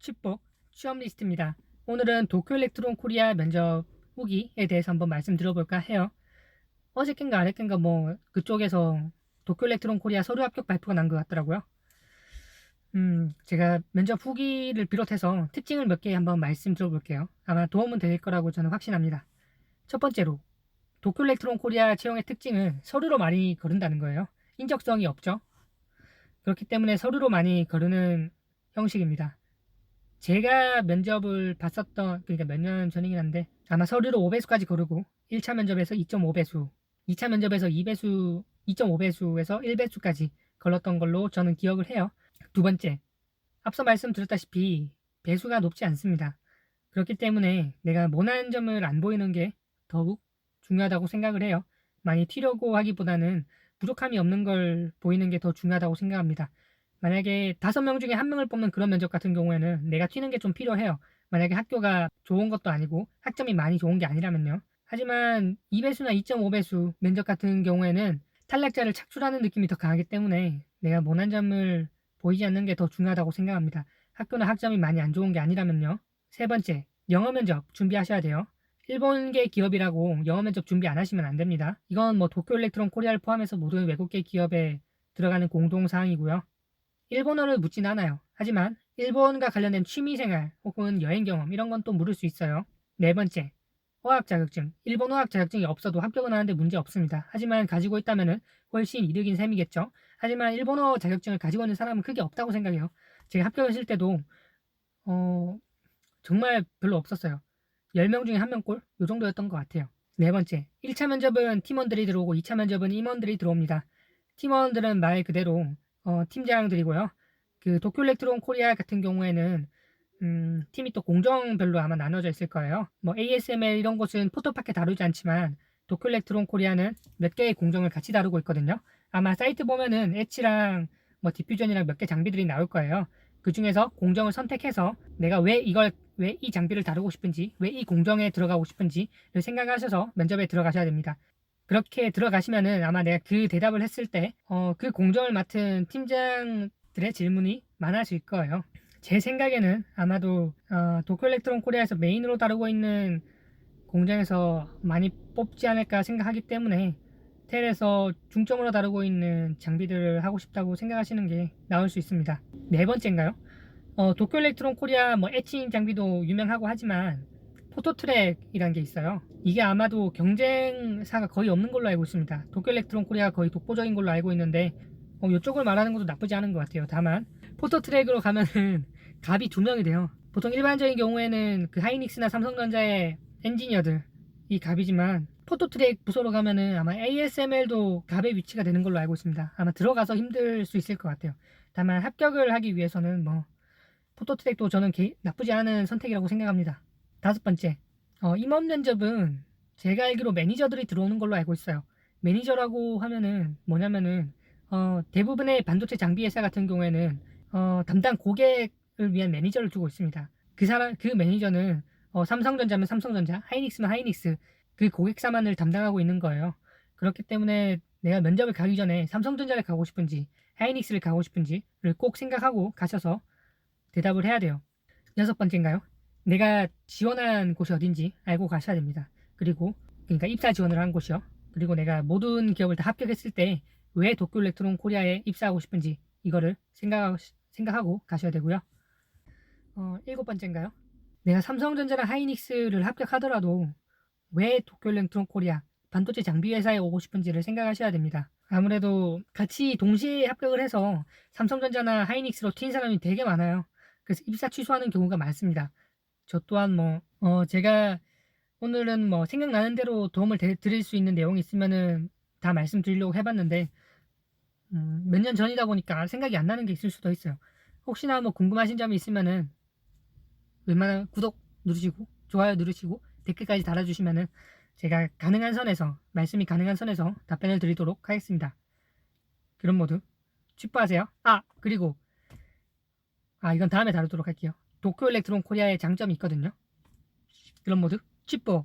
칩복 취업 리스트입니다. 오늘은 도쿄 일렉트론 코리아 면접 후기에 대해서 한번 말씀드려볼까 해요. 어저께인가 아랫께인가 뭐 그쪽에서 도쿄 일렉트론 코리아 서류 합격 발표가 난 것 같더라고요. 음, 제가 면접 후기를 비롯해서 특징을 몇 개 한번 말씀드려볼게요. 아마 도움은 될 거라고 저는 확신합니다. 첫 번째로 도쿄 일렉트론 코리아 채용의 특징은 서류로 많이 거른다는 거예요. 인적성이 없죠. 그렇기 때문에 서류로 많이 거르는 형식입니다. 제가 면접을 봤었던 그러니까 몇 년 전이긴 한데 아마 서류로 5배수까지 거르고 1차 면접에서 2.5배수, 2차 면접에서 2배수, 2.5배수에서 1배수까지 걸렀던 걸로 저는 기억을 해요. 두 번째, 앞서 말씀드렸다시피 배수가 높지 않습니다. 그렇기 때문에 내가 모난 점을 안 보이는 게 더욱 중요하다고 생각을 해요. 많이 튀려고 하기보다는 부족함이 없는 걸 보이는 게 더 중요하다고 생각합니다. 만약에 다섯 명 중에 한 명을 뽑는 그런 면접 같은 경우에는 내가 튀는 게 좀 필요해요. 만약에 학교가 좋은 것도 아니고 학점이 많이 좋은 게 아니라면요. 하지만 2배수나 2.5배수 면접 같은 경우에는 탈락자를 착출하는 느낌이 더 강하기 때문에 내가 모난 점을 보이지 않는 게 더 중요하다고 생각합니다. 학교나 학점이 많이 안 좋은 게 아니라면요. 세 번째, 영어 면접 준비하셔야 돼요. 일본계 기업이라고 영어 면접 준비 안 하시면 안 됩니다. 이건 뭐 도쿄 일렉트론 코리아를 포함해서 모든 외국계 기업에 들어가는 공동 사항이고요. 일본어를 묻진 않아요. 하지만 일본과 관련된 취미생활 혹은 여행 경험 이런 건 또 물을 수 있어요. 네 번째, 어학 자격증. 일본 어학 자격증이 없어도 합격은 하는데 문제 없습니다. 하지만 가지고 있다면 훨씬 이득인 셈이겠죠. 하지만 일본어 자격증을 가지고 있는 사람은 크게 없다고 생각해요. 제가 합격했을 때도 어, 정말 별로 없었어요. 10명 중에 1명 꼴? 요 정도였던 것 같아요. 네 번째, 1차 면접은 팀원들이 들어오고 2차 면접은 임원들이 들어옵니다. 팀원들은 말 그대로 어, 팀장들이고요. 그 도쿄 일렉트론 코리아 같은 경우에는 음, 팀이 또 공정별로 아마 나눠져 있을 거예요. 뭐 ASML 이런 곳은 포토파케 다루지 않지만 도쿄 일렉트론 코리아는 몇 개의 공정을 같이 다루고 있거든요. 아마 사이트 보면은 엣지랑 뭐 디퓨전이랑 몇 개 장비들이 나올 거예요. 그 중에서 공정을 선택해서 내가 왜 이걸 왜 이 장비를 다루고 싶은지 왜 이 공정에 들어가고 싶은지를 생각하셔서 면접에 들어가셔야 됩니다. 그렇게 들어가시면은 아마 내가 그 대답을 했을 때, 어, 그 공정을 맡은 팀장들의 질문이 많아질 거예요. 제 생각에는 아마도, 어, 도쿄 일렉트론 코리아에서 메인으로 다루고 있는 공장에서 많이 뽑지 않을까 생각하기 때문에 텔에서 중점으로 다루고 있는 장비들을 하고 싶다고 생각하시는 게 나을 수 있습니다. 네 번째인가요? 어, 도쿄 일렉트론 코리아 뭐 에칭 장비도 유명하고 하지만 포토트랙이라는 게 있어요. 이게 아마도 경쟁사가 거의 없는 걸로 알고 있습니다. 도쿄 일렉트론 코리아가 거의 독보적인 걸로 알고 있는데 어, 이쪽을 말하는 것도 나쁘지 않은 것 같아요. 다만 포토트랙으로 가면은 갑이 두 명이 돼요. 보통 일반적인 경우에는 그 하이닉스나 삼성전자의 엔지니어들 이 갑이지만 포토트랙 부서로 가면은 아마 ASML도 갑의 위치가 되는 걸로 알고 있습니다. 아마 들어가서 힘들 수 있을 것 같아요. 다만 합격을 하기 위해서는 뭐 포토트랙도 저는 개- 나쁘지 않은 선택이라고 생각합니다. 다섯 번째, 어, 임원 면접은 제가 알기로 매니저들이 들어오는 걸로 알고 있어요. 매니저라고 하면은 뭐냐면은 어, 대부분의 반도체 장비 회사 같은 경우에는 어, 담당 고객을 위한 매니저를 두고 있습니다. 그 사람 그 매니저는 어, 삼성전자면 삼성전자, 하이닉스면 하이닉스 그 고객사만을 담당하고 있는 거예요. 그렇기 때문에 내가 면접을 가기 전에 삼성전자를 가고 싶은지 하이닉스를 가고 싶은지를 꼭 생각하고 가셔서 대답을 해야 돼요. 여섯 번째인가요? 내가 지원한 곳이 어딘지 알고 가셔야 됩니다. 그리고 그러니까 입사 지원을 한 곳이요. 그리고 내가 모든 기업을 다 합격했을 때 왜 도쿄 일렉트론 코리아에 입사하고 싶은지 이거를 생각하고, 생각하고 가셔야 되고요. 어, 일곱 번째인가요? 내가 삼성전자랑 하이닉스를 합격하더라도 왜 도쿄 일렉트론 코리아 반도체 장비 회사에 오고 싶은지를 생각하셔야 됩니다. 아무래도 같이 동시에 합격을 해서 삼성전자나 하이닉스로 튄 사람이 되게 많아요. 그래서 입사 취소하는 경우가 많습니다. 저 또한 뭐, 어, 제가 오늘은 뭐 생각나는 대로 도움을 대- 드릴 수 있는 내용이 있으면은 다 말씀드리려고 해봤는데, 음, 몇 년 전이다 보니까 생각이 안 나는 게 있을 수도 있어요. 혹시나 뭐 궁금하신 점이 있으면은 웬만한 구독 누르시고, 좋아요 누르시고, 댓글까지 달아주시면은 제가 가능한 선에서, 말씀이 가능한 선에서 답변을 드리도록 하겠습니다. 그럼 모두 취부하세요. 아, 그리고, 아, 이건 다음에 다루도록 할게요. 도쿄 일렉트론 코리아의 장점이 있거든요. 그럼 모두 취부